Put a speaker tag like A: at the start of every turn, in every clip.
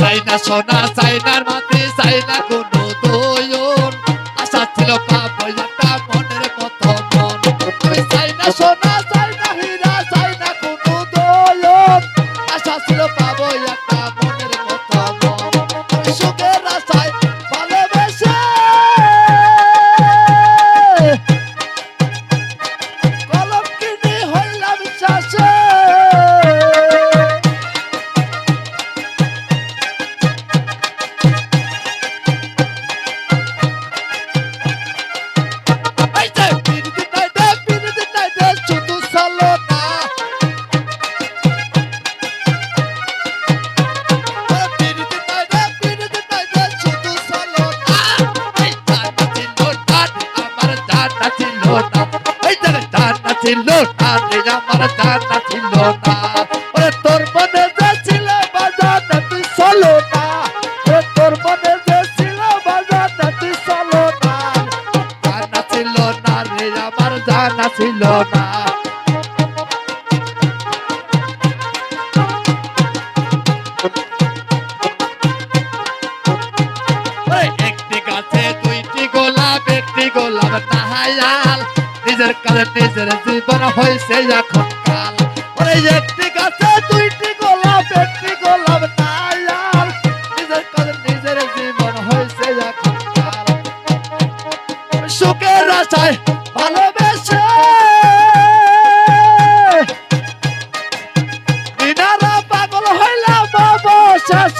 A: ওই চাই না সোনা চাই না মাটি চাই না কোনো দয়ন। আশা ছিল পাবো জানা ছিল না এই যে জানা ছিল না রে আমার জানা ছিল না ওরে তোর মনে যে ছিল বাজানা তুই চলো না ওরে তোর মনে যে ছিল বাজানা তুই চলো না জানা ছিল না রে, আমার জানা ছিল না। গোলাপ নাহায়াল নিজের কালে নিজের জীবন হয়েছে এখন কাল। ওরে একটি গাছে, দুইটি গোলাপ, একটি গোলাপ জীবন ভালোবেসে পাগল হইলাম বাবা শেষে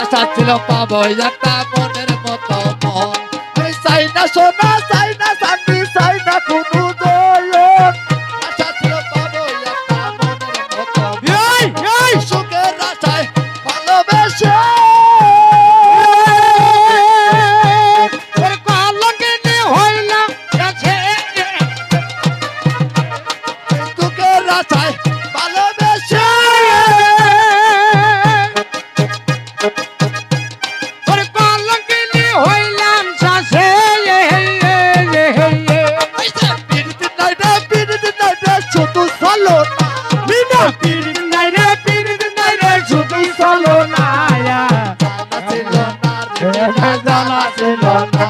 A: আশা ছিল পাবো একটা মনের মতো মন। চাই না সোনা হইলাম শাসে ছোট সালো বিনা পিড় নাই রে পিড় নাই রে ছোট সালো না জানা ছিল না।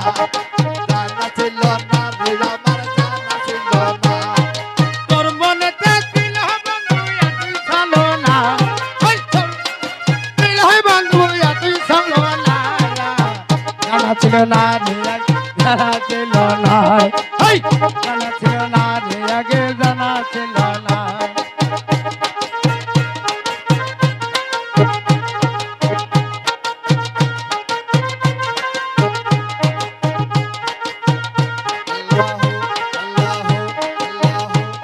A: না
B: রে আগে খেলা
C: ছিল না খেলা ছিল না রে